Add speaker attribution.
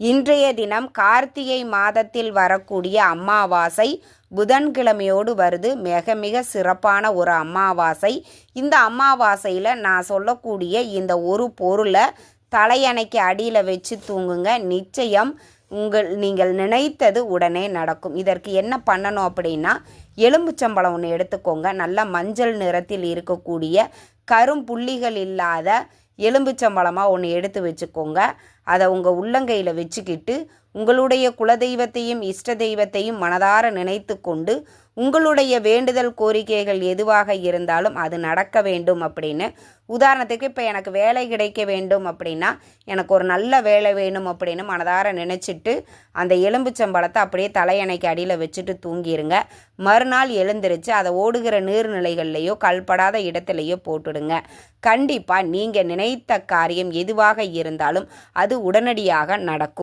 Speaker 1: இன்றைய தினம் கார்த்திகை மாதத்தில் வரக்கூடிய அமாவாசை புதன்கிழமையோடு வருது. மிக மிக சிறப்பான ஒரு அமாவாசை. இந்த அமாவாசையில் நான் சொல்லக்கூடிய இந்த ஒரு பொருளை தலையணைக்கு அடியில் வச்சு தூங்குங்க. நிச்சயம் உங்கள் நீங்கள் நினைத்தது உடனே நடக்கும். இதற்கு என்ன பண்ணணும் அப்படின்னா எலும்புச்சம்பழம் ஒன்று எடுத்துக்கோங்க. நல்ல மஞ்சள் நிறத்தில் இருக்கக்கூடிய கரும்புள்ளிகள் இல்லாத எலும்புச்சம்பழமாக ஒன்று எடுத்து வச்சுக்கோங்க. அதை உங்கள் உள்ளங்கையில் வச்சுக்கிட்டு உங்களுடைய குலதெய்வத்தையும் இஷ்ட தெய்வத்தையும் மனதார நினைத்து கொண்டு உங்களுடைய வேண்டுதல் கோரிக்கைகள் எதுவாக இருந்தாலும் அது நடக்க வேண்டும் அப்படின்னு. உதாரணத்துக்கு இப்போ எனக்கு வேலை கிடைக்க வேண்டும் அப்படின்னா எனக்கு ஒரு நல்ல வேலை வேணும் அப்படின்னு மனதார நினச்சிட்டு அந்த எலும்புச்சம்பழத்தை அப்படியே தலையணைக்கு அடியில் வச்சுட்டு தூங்கிடுங்க மறுநாள் எழுந்திருச்சு அதை ஓடுகிற நீர்நிலைகள்லையோ கல்படாத இடத்துலையோ போட்டுடுங்க. கண்டிப்பாக நீங்கள் நினை நினைத்த காரியம் எதுவாக இருந்தாலும் அது உடனடியாக நடக்கும்.